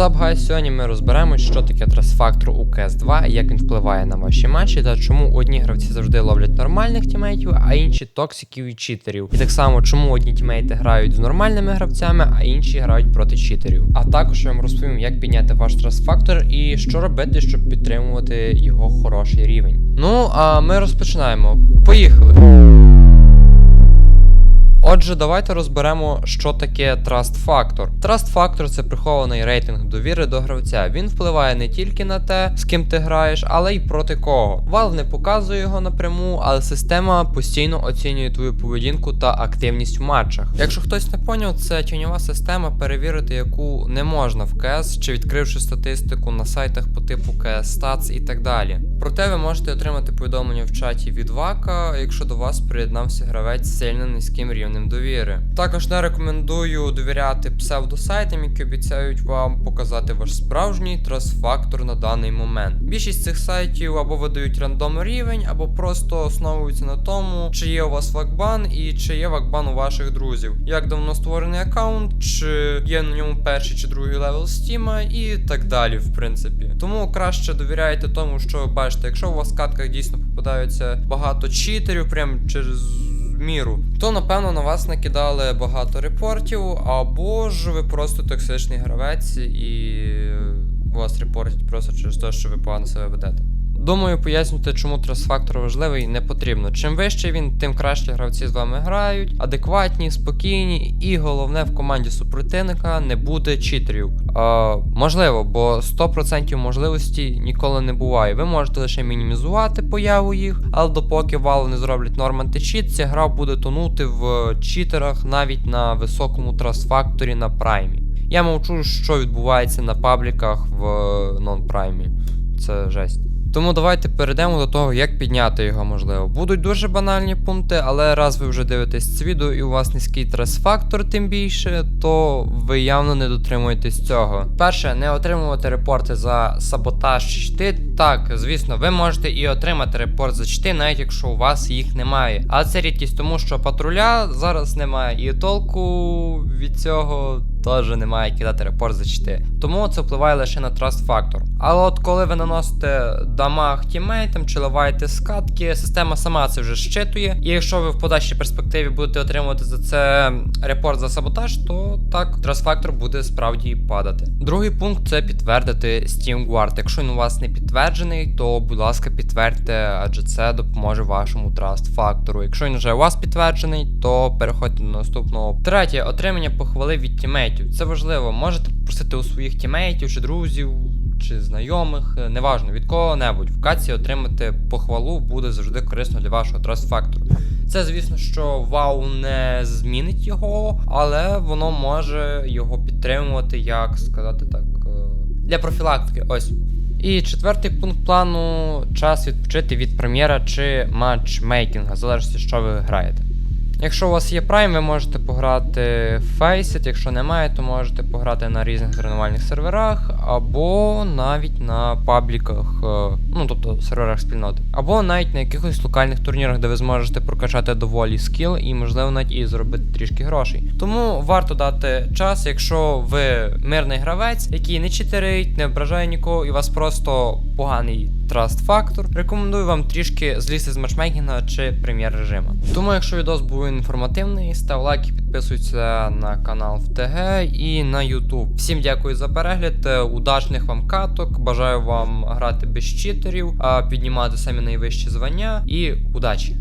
What's up, guys? Сьогодні ми розберемось, що таке трас-фактор у CS2, як він впливає на ваші матчі, та чому одні гравці завжди ловлять нормальних тімейтів, а інші токсиків і читерів. І так само, чому одні тімейти грають з нормальними гравцями, а інші грають проти читерів. А також я вам розповім, як підняти ваш трас-фактор і що робити, щоб підтримувати його хороший рівень. Ну, а ми розпочинаємо. Поїхали! Отже, давайте розберемо, що таке Trust Factor. Trust Factor це прихований рейтинг довіри до гравця. Він впливає не тільки на те, з ким ти граєш, але й проти кого. Valve не показує його напряму, але система постійно оцінює твою поведінку та активність в матчах. Якщо хтось не поняв, це тіньова система, перевірити яку не можна в CS, чи відкривши статистику на сайтах по типу CS Stats і так далі. Проте ви можете отримати повідомлення в чаті від Вака, якщо до вас приєднався гравець сильно низьким рівнем довіри. Також не рекомендую довіряти псевдосайтам, які обіцяють вам показати ваш справжній трас-фактор на даний момент. Більшість цих сайтів або видають рандом рівень, або просто основуються на тому, чи є у вас вакбан і чи є вакбан у ваших друзів, як давно створений аккаунт, чи є на ньому перший чи другий левел стіма і так далі, в принципі. Тому краще довіряйте тому, що ви бачите, якщо у вас в катках дійсно попадаються багато читерів, прям через міру, то напевно на вас накидали багато репортів, або ж ви просто токсичний гравець і вас репортять просто через те, що ви погано себе ведете. Думаю, пояснювати, чому трас-фактор важливий, не потрібно. Чим вище він, тим краще гравці з вами грають, адекватні, спокійні, і головне в команді супротивника не буде читерів. А, можливо, бо 100% можливості ніколи не буває. Ви можете лише мінімізувати появу їх, але допоки Valve не зроблять норм античіт, ця гра буде тонути в читерах навіть на високому трас-факторі на праймі. Я мовчу, що відбувається на пабліках в нон-праймі. Це жесть. Тому давайте перейдемо до того, як підняти його можливо. Будуть дуже банальні пункти, але раз ви вже дивитесь це відео і у вас низький трес-фактор, тим більше, то ви явно не дотримуєтесь цього. Перше, не отримувати репорти за саботаж чти. Так, звісно, ви можете і отримати репорт за чти, навіть якщо у вас їх немає. Але це рідкість, тому що патруля зараз немає, і толку від цього теж немає кидати репорт за чти. Тому це впливає лише на траст фактор. Але от коли ви наносите дамаг тімейтам чи ливаєте скатки, система сама це вже щитує. І якщо ви в подальшій перспективі будете отримувати за це репорт за саботаж, то так траст фактор буде справді падати. Другий пункт це підтвердити Steam Guard. Якщо він у вас не підтверджений, то будь ласка, підтвердьте, адже це допоможе вашому траст фактору. Якщо він вже у вас підтверджений, то переходьте до наступного. Третє, отримання похвали від тімейтів. Це важливо. Можете попросити у своїх тімейтів чи друзів. Чи знайомих, е, неважно від кого-небудь в каці отримати похвалу буде завжди корисно для вашого траст фактору. Це, звісно, що вау не змінить його, але воно може його підтримувати, як сказати так, е, для профілактики. Ось. І четвертий пункт плану час відпочити від прем'єра чи матчмейкінга, залежно, що ви граєте. Якщо у вас є Prime, ви можете пограти в Faceit, якщо немає, то можете пограти на різних тренувальних серверах, або навіть на пабліках, е, ну тобто серверах спільноти, або навіть на якихось локальних турнірах, де ви зможете прокачати доволі скіл і, можливо, навіть і зробити трішки грошей. Тому варто дати час, якщо ви мирний гравець, який не читерить, не ображає нікого, і у вас просто поганий траст фактор, рекомендую вам трішки злізти з матчмейкінга чи прем'єр режиму. Тому, якщо відос був інформативний, став лайк і підписуйся на канал в ТГ і на YouTube. Всім дякую за перегляд, е, удачних вам каток. Бажаю вам грати без читерів, піднімати самі найвищі звання і удачі!